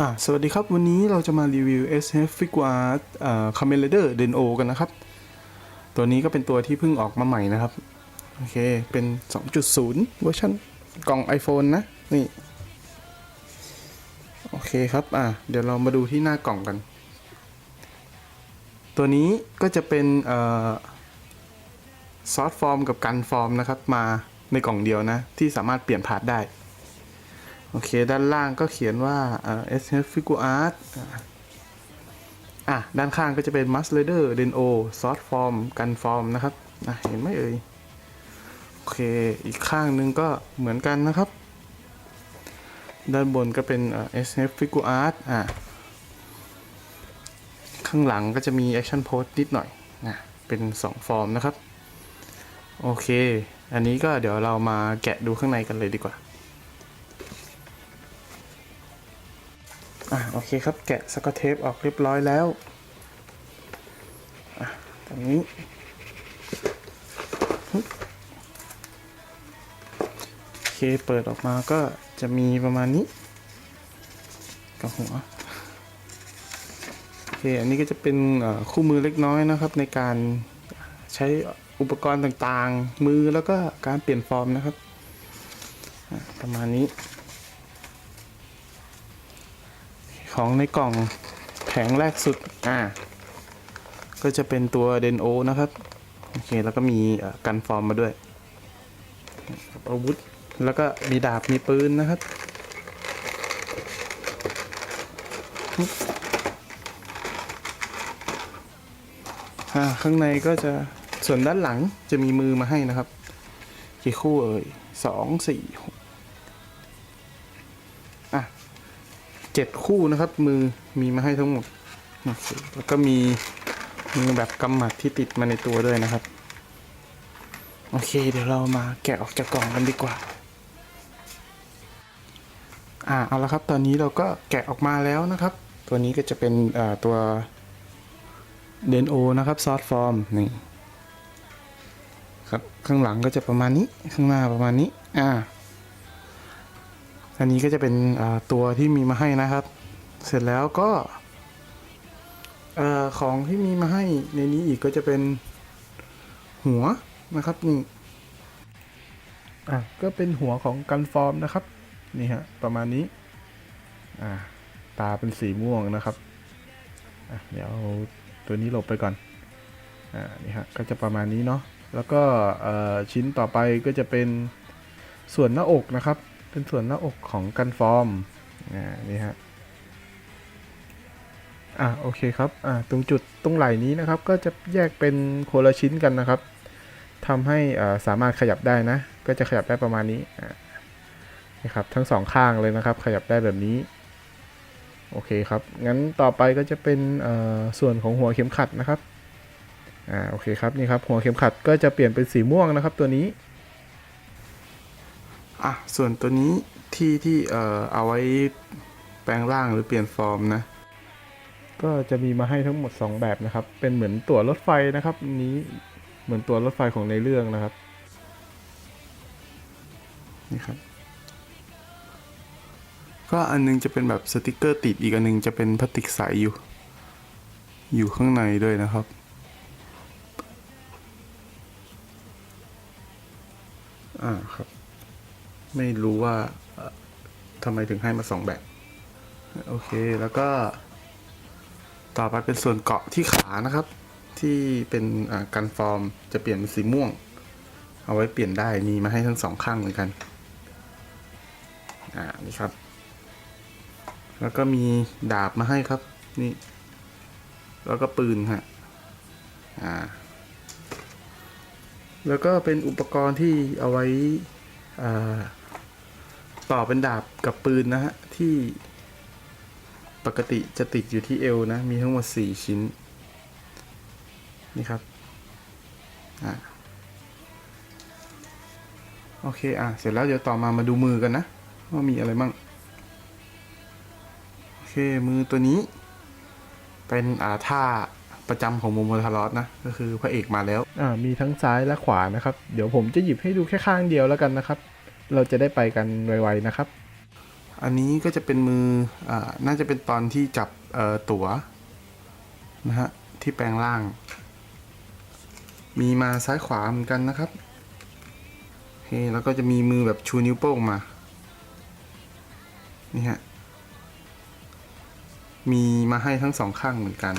อ่าสวัสดีครับ วันนี้เราจะมารีวิว SF Figure Art อ่า Kamen Rider Den'o กันนะครับ ตัวนี้ก็เป็นตัวที่เพิ่งออกมาใหม่นะครับ โอเค เป็น 2.0 เวอร์ชันกล่อง iPhone นะ นี่ โอเคครับ อ่าเดี๋ยวเรามาดูที่หน้ากล่องกัน ตัวนี้ก็จะเป็นเอ่อซอสฟอร์มกับกันฟอร์มนะครับ มาในกล่องเดียวนะ ที่สามารถเปลี่ยนพาร์ทได้ โอเค ด้านล่างก็เขียนว่า SF Figure Art อะ ด้านข้างก็จะเป็น m u s t Leader Den'o Soft Form กัน Form นะครับอะเห็นไหมเอ่ย โอเค อีกข้างนึงก็เหมือนกันนะครับ ด้านบนก็เป็น SF Figure Art อะ ข้างหลังก็จะมี Action Pose นิดหน่อยนะเป็น 2 ฟอร์มนะครับ โอเค อันนี้ก็เดี๋ยวเรามาแกะดูข้างในกันเลยดีกว่า อะโอเคครับแกะสกอตเทปออกเรียบร้อยแล้วอะตรงนี้โอเคเปิดออกมาก็จะมีประมาณนี้กับหัวโอเคอันนี้ก็จะเป็นคู่มือเล็กน้อยนะครับ ในการใช้อุปกรณ์ต่างๆ มือแล้วก็การเปลี่ยนฟอร์มนะครับอะประมาณนี้ ของในกล่องแผงแรกสุด อ่า ก็จะเป็นตัวเดนโอนะครับ โอเค แล้วก็มีกันฟอร์มมาด้วย อาวุธ แล้วก็มีดาบ มีปืนนะครับ อ่า ข้างในก็จะ ส่วนด้านหลังจะมีมือมาให้นะครับ กี่คู่เอ่ยสองสี่หก เจ็ดคู่นะครับ มือมีมาให้ทั้งหมดแล้วก็มีมือแบบกำหมัดที่ติดมาในตัวด้วยนะครับ โอเค เดี๋ยวเรามาแกะออกจากกล่องกันดีกว่า อ่าเอาละครับ ตอนนี้เราก็แกะออกมาแล้วนะครับ ตัวนี้ก็จะเป็นอ่าตัวเดนโอนะครับซอสฟอร์มนี่ครับข้างหลังก็จะประมาณนี้ข้างหน้าประมาณนี้ อ่า อันนี้ก็จะเป็นตัวที่มีมาให้นะครับ เสร็จแล้วก็อของที่มีมาให้ในนี้อีกก็จะเป็นหัวนะครับนี่อะก็เป็นหัวของกันฟอร์มนะครับนี่ฮะประมาณนี้อ่าตาเป็นสีม่วงนะครับอะเดี๋ยวเอาตัวนี้หลบไปก่อนอ่านี่ฮะก็จะประมาณนี้เนาะแล้วก็ชิ้นต่อไปก็จะเป็นส่วนหน้าอกนะครับ เป็นส่วนหน้าอกของกันฟอร์มอ่านี่ฮะอ่าโอเคครับอ่าตรงจุดตรงไหล่นี้นะครับ ก็จะแยกเป็นโคนละชิ้นกันนะครับทำให้อ่าสามารถขยับได้นะ ก็จะขยับได้ประมาณนี้อ่านี่ครับทั้งสองข้างเลยนะครับ ขยับได้แบบนี้โอเคครับ งั้นต่อไปก็จะเป็นส่วนของหัวเข็มขัดนะครับ อ่า โอเคครับ นี่ครับ หัวเข็มขัดก็จะเปลี่ยนเป็นสีม่วงนะครับตัวนี้ อะส่วนตัวนี้ที่ที่เอ่อเอาไว้แปลงร่างหรือเปลี่ยนฟอร์มนะ ก็จะมีมาให้ทั้งหมด 2 แบบนะครับ เป็นเหมือนตั๋วรถไฟนะครับอันนี้เหมือนตั๋วรถไฟของในเรื่องนะครับ นี่ครับ ก็อันนึงจะเป็นแบบสติกเกอร์ติดอีกอันนึงจะเป็นพลาสติกใสอยู่ อยู่ข้างในด้วยนะครับอ่าครับ ไม่รู้ว่าทำไมถึงให้มาสองแบบ โอเคแล้วก็ ต่อไปเป็นส่วนเกาะที่ขานะครับ ที่เป็นอ่ากันฟอร์มจะเปลี่ยนเป็นสีม่วง เอาไว้เปลี่ยนได้มีมาให้ทั้งสองข้างเหมือนกัน อ่านี่ครับ แล้วก็มีดาบมาให้ครับนี่ แล้วก็ปืนฮะอ่า แล้วก็เป็นอุปกรณ์ที่เอาไว้อ่า ต่อเป็นดาบกับปืนนะฮะ ที่ปกติจะติดอยู่ที่เอวนะ มีทั้งหมดสี่ชิ้น นี่ครับ อ่าโอเค อะ เสร็จแล้วเดี๋ยวต่อมามาดูมือกันนะ ว่ามีอะไรบ้างโอเค มือตัวนี้ เป็นอ่าท่าประจำของโมโมทารอสนะ ก็คือพระเอกมาแล้ว อ่า มีทั้งซ้ายและขวานะครับ เดี๋ยวผมจะหยิบให้ดูแค่ข้างเดียวแล้วกันนะครับ เราจะได้ไปกันไวๆนะครับ อันนี้ก็จะเป็นมืออ่าน่าจะเป็นตอนที่จับเอ่อตั๋วนะฮะที่แปลงร่าง มีมาซ้ายขวาเหมือนกันนะครับโอเคแล้วก็จะมีมือแบบชูนิ้วโป้งมา นี่ฮะ มีมาให้ทั้งสองข้างเหมือนกัน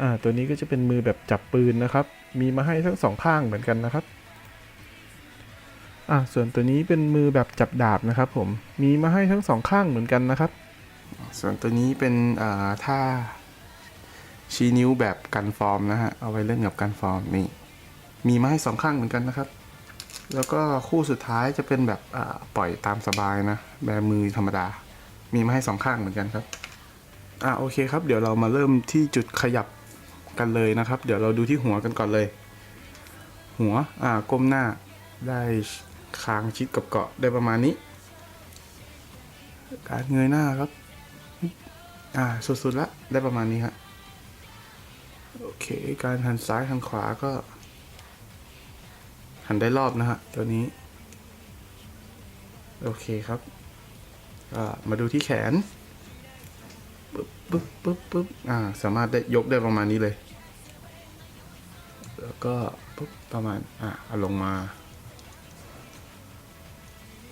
อ่า ตัวนี้ก็จะเป็นมือแบบจับปืนนะครับ มีมาให้ทั้งสองข้างเหมือนกันนะครับ อ่าส่วนตัวนี้เป็นมือแบบจับดาบนะครับผมมีมาให้ทั้งสองข้างเหมือนกันนะครับ ส่วนตัวนี้เป็นอ่าท่าชี้นิ้วแบบกันฟอร์มนะฮะเอาไว้เล่นกับกันฟอร์มนี่มีมาให้สองข้างเหมือนกันนะครับ แล้วก็คู่สุดท้ายจะเป็นแบบอ่าปล่อยตามสบายนะแบบมือธรรมดา มีมาให้สองข้างเหมือนกันครับอ่าโอเคครับ เดี๋ยวเรามาเริ่มที่จุดขยับกันเลยนะครับ เดี๋ยวเราดูที่หัวกันก่อนเลย หัวอ่าก้มหน้าได้ คางชิดกับเกาะได้ประมาณนี้ การเงยหน้าครับ อ่า สุดๆละ ได้ประมาณนี้ฮะโอเค การหันซ้ายหันขวาก็ หันได้รอบนะฮะ ตัวนี้ โอเคครับมาดูที่แขนปึ๊บปึ๊บปึ๊บปึ๊บอ่า สามารถได้ยกได้ประมาณนี้เลย แล้วก็ปึ๊บประมาณ อ่าเอาลงมา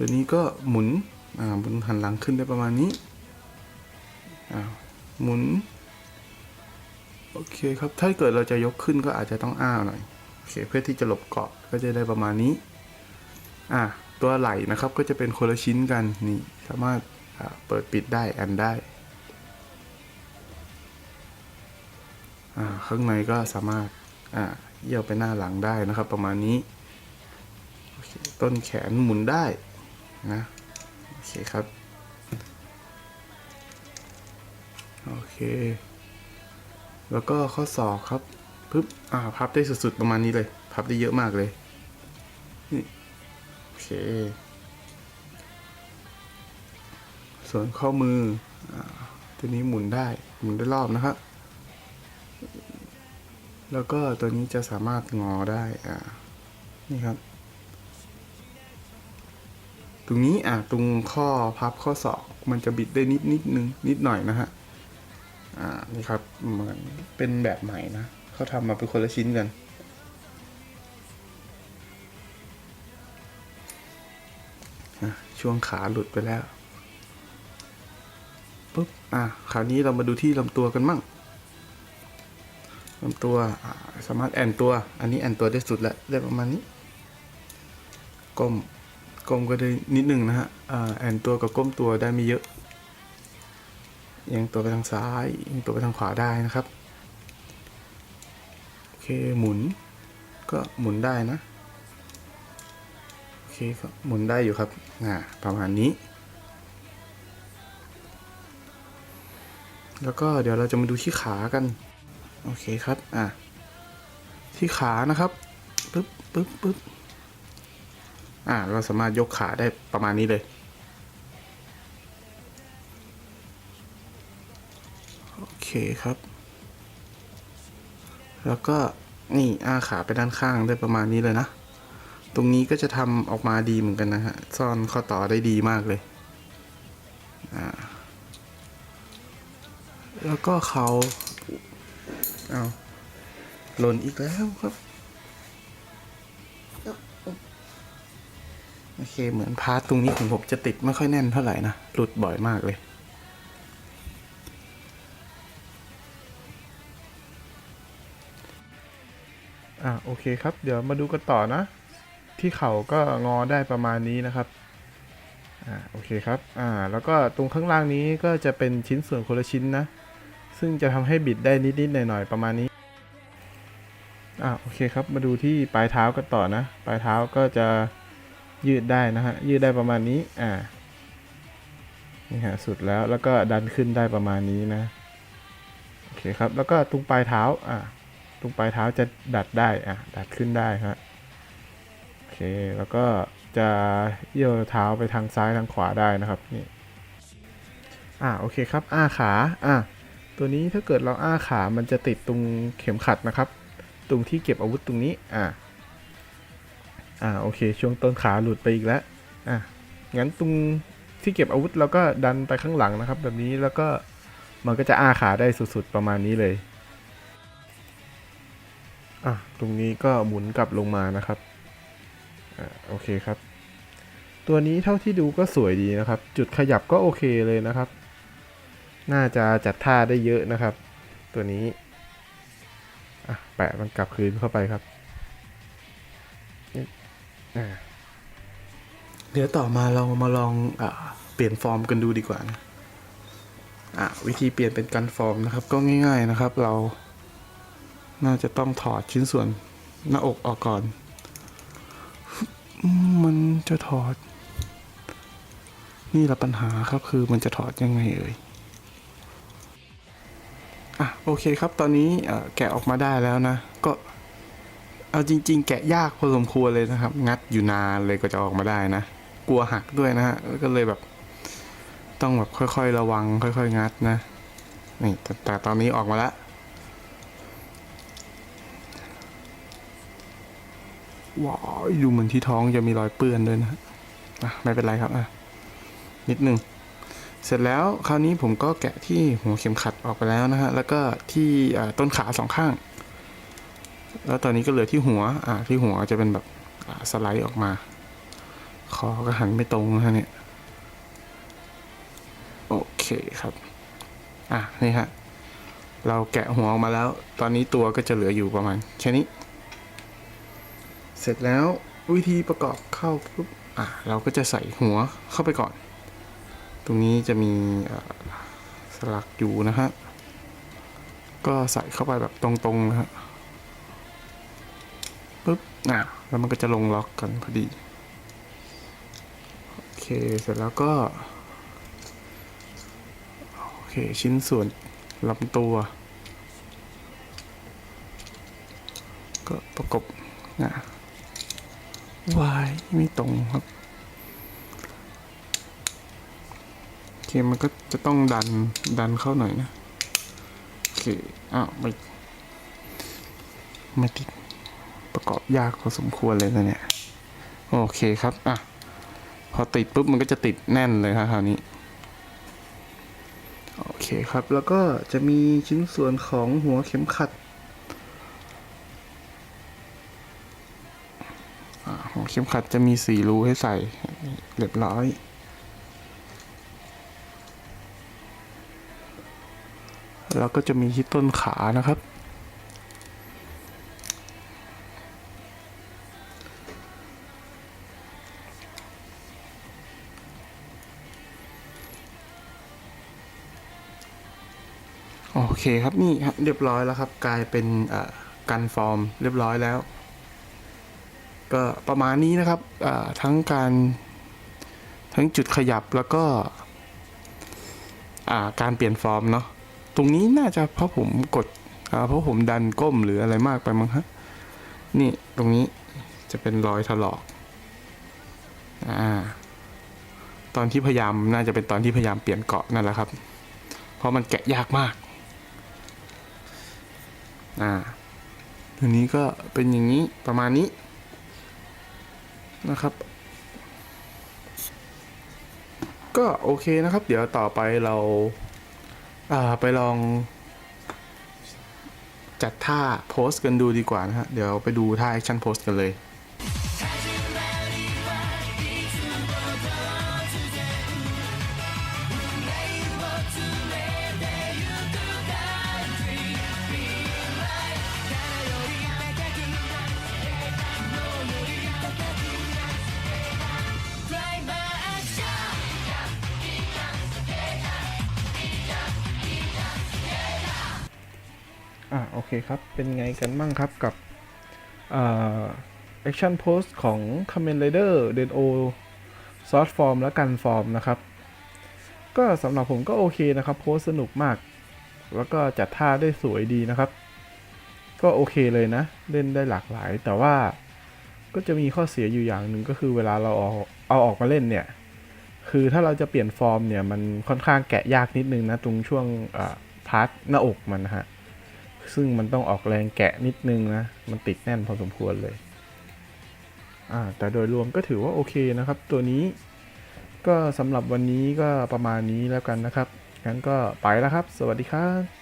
ตัวนี้ก็หมุนอ่าหมุนหันหลังขึ้นได้ประมาณนี้อ่าหมุนโอเคครับถ้าเกิดเราจะยกขึ้นก็อาจจะต้องอ้าหน่อยโอเคเพื่อที่จะหลบเกาะก็จะได้ประมาณนี้อ่าตัวไหล่นะครับก็จะเป็นคนละชิ้นกันนี่สามารถเปิดปิดได้อันได้ข้างในก็สามารถเยี่ยวไปหน้าหลังได้นะครับ ประมาณนี้ต้นแขนหมุนได้ นะ โอเคครับ โอเค แล้วก็ข้อศอกครับปึ๊บอ่าพับได้สุดๆประมาณนี้เลย พับได้เยอะมากเลยนี่โอเค ส่วนข้อมืออ่าตัวนี้หมุนได้ หมุนได้รอบนะครับแล้วก็ตัวนี้จะสามารถงอได้ อ่า นี่ครับ ตรงนี้อะตรงข้อพับข้อศอกมันจะบิดได้นิดนิดนึงนิดหน่อยนะฮะอ่านี่ครับเหมือนเป็นแบบใหม่นะเขาทำมาเป็นคนละชิ้นกันช่วงขาหลุดไปแล้วปุ๊บอะคราวนี้เรามาดูที่ลำตัวกันมั่งลำตัวสามารถแอนตัว อันนี้แอนตัวได้สุดแล้วได้ประมาณนี้ก้ม ก้มก็ได้นิดหนึ่งนะฮะแอนตัวกับก้มตัวได้ไม่เยอะเอียงตัวไปทางซ้ายเอียงตัวไปทางขวาได้นะครับ โอเคหมุนก็หมุนได้นะ โอเคก็หมุนได้อยู่ครับอ่าประมาณนี้ แล้วก็เดี๋ยวเราจะมาดูที่ขากัน โอเคครับ อ่าที่ขานะครับปึ๊บปึ๊บปึ๊บ อ่า เราสามารถยกขาได้ประมาณนี้เลย โอเคครับ แล้วก็นี่อ้าขาไปด้านข้างได้ประมาณนี้เลยนะ ตรงนี้ก็จะทำออกมาดีเหมือนกันนะฮะ ซ่อนข้อต่อได้ดีมากเลย อ่า แล้วก็เขาเอาหล่นอีกแล้วครับ โอเค เหมือนพาร์ทตรงนี้ของผมจะติดไม่ค่อยแน่นเท่าไหร่นะ หลุดบ่อยมากเลย อ่าโอเคครับ เดี๋ยวมาดูกันต่อนะ ที่เข่าก็งอได้ประมาณนี้นะครับ อ่าโอเคครับ อ่า แล้วก็ตรงข้างล่างนี้ก็จะเป็นชิ้นส่วนคนละชิ้นนะ ซึ่งจะทำให้บิดได้นิดๆหน่อยๆประมาณนี้อ่าโอเคครับ มาดูที่ปลายเท้ากันต่อนะ ปลายเท้าก็จะ ยืดได้นะฮะ ยืดได้ประมาณนี้ อ่า นี่ฮะสุดแล้ว แล้วก็ดันขึ้นได้ประมาณนี้นะ โอเคครับ แล้วก็ตรงปลายเท้า อ่าตรงปลายเท้าจะดัดได้ อะดัดขึ้นได้ฮะ โอเค แล้วก็จะเยี่ยวเท้าไปทางซ้ายทางขวาได้นะครับ นี่ อ่า โอเคครับ อ้าขา อ่าตัวนี้ถ้าเกิดเราอ้าขา มันจะติดตรงเข็มขัดนะครับ ตรงที่เก็บอาวุธตรงนี้ อ่า อ่าโอเค ช่วงต้นขาหลุดไปอีกแล้วอะงั้นตรงที่เก็บอาวุธเราก็ดันไปข้างหลังนะครับ แบบนี้แล้วก็มันก็จะอ้าขาได้สุดๆประมาณนี้เลยอะตรงนี้ก็หมุนกลับลงมานะครับอ่าโอเคครับ ตัวนี้เท่าที่ดูก็สวยดีนะครับ จุดขยับก็โอเคเลยนะครับ น่าจะจัดท่าได้เยอะนะครับ ตัวนี้อะแปะมันกลับคืนเข้าไปครับ เดี๋ยวต่อมาเรามาลองอเปลี่ยนฟอร์มกันดูดีกว่านะอะวิธีเปลี่ยนเป็นกันฟอร์มนะครับ ก็ง่าย ๆนะครับ เรา น่าจะต้องถอดชิ้นส่วนหน้าอกออกก่อน มันจะถอด นี่แหละปัญหาครับคือมันจะถอดยังไงเอ่ยอะโอเคครับตอนนี้แกะออกมาได้แล้วนะ ก็ เอาจริง ๆ แกะยากพอสมควรเลยนะครับ งัดอยู่นานเลยก็จะออกมาได้นะ กลัวหักด้วยนะฮะก็เลยแบบ ต้องแบบค่อย ๆ ระวัง ค่อย ๆ งัดนะนี่แต่ตอนนี้ออกมาแล้วว้าวดูเหมือนที่ท้องจะมีรอยเปื้อนด้วยนะอะไม่เป็นไรครับอะนิดนึง เสร็จแล้วคราวนี้ผมก็แกะที่หัวเข็มขัดออกไปแล้วนะฮะ แล้วก็ที่ต้นขาสองข้าง แล้วตอนนี้ก็เหลือที่หัว อ่า ที่หัวจะเป็นแบบสไลด์ออกมา คอก็หันไม่ตรงนะฮะเนี่ย โอเคครับ อะนี่ฮะ เราแกะหัวออกมาแล้ว ตอนนี้ตัวก็จะเหลืออยู่ประมาณแค่นี้ เสร็จแล้ววิธีประกอบเข้าปุ๊บ อะ เราก็จะใส่หัวเข้าไปก่อน ตรงนี้จะมีสลักอยู่นะฮะ ก็ใส่เข้าไปแบบตรงๆนะฮะ อะแล้วมันก็จะลงล็อกกันพอดีโอเคเสร็จแล้วก็โอเคชิ้นส่วนลำตัว ก็ประกบนะวายไม่ตรงครับโอเคมันก็จะต้องดันดันเข้าหน่อยนะโอเคอ้าวไม่ไม่ติด ประกอบยากพอสมควรเลยนะเนี่ย โอเคครับอะพอติดปุ๊บมันก็จะติดแน่นเลยครับคราวนี้ โอเคครับ แล้วก็จะมีชิ้นส่วนของหัวเข็มขัดหัวเข็มขัดจะมีสี่รูให้ใส่เรียบร้อยแล้วก็จะมีที่ต้นขานะครับ เคครับนี่เรียบร้อยแล้วครับ กลายเป็นกันฟอร์มเรียบร้อยแล้ว ก็ประมาณนี้นะครับทั้งการทั้งจุดขยับแล้วก็การเปลี่ยนฟอร์มเนาะตรงนี้น่าจะเพราะผมกดเพราะผมดันก้มหรืออะไรมากไปมั้งฮะนี่ตรงนี้จะเป็นรอยถลอกอ่าตอนที่พยายามน่าจะเป็นตอนที่พยายามเปลี่ยนเกาะนั่นแหละครับ เพราะมันแกะยากมาก อ่าทีนี้ก็เป็นอย่างนี้ประมาณนี้นะครับ ก็โอเคนะครับ เดี๋ยวต่อไปเราอ่าไปลอง จัดท่าโพสกันดูดีกว่านะฮะ เดี๋ยวไปดูท่าแอคชั่นโพสกันเลย เคครับ เป็นไงกันบ้างครับกับแอ่า action post ของ Kamen Rider Den O Source Form และกันฟอร์มนะครับ ก็สำหรับผมก็โอเคนะครับ โพสสนุกมาก แล้วก็จัดท่าได้สวยดีนะครับ ก็โอเคเลยนะ เล่นได้หลากหลาย แต่ว่าก็จะมีข้อเสียอยู่อย่างหนึ่งก็คือเวลาเราเอาเอาออกมาเล่นเนี่ย คือถ้าเราจะเปลี่ยนฟอร์มเนี่ย มันค่อนข้างแกะยากนิดนึงนะ ตรงช่วงพาร์ทหน้าอกมันนะฮะ ซึ่งมันต้องออกแรงแกะนิดนึงนะ มันติดแน่นพอสมควรเลย อ่า แต่โดยรวมก็ถือว่าโอเคนะครับ ตัวนี้ก็สำหรับวันนี้ก็ประมาณนี้แล้วกันนะครับงั้นก็ไปแล้วครับ สวัสดีครับ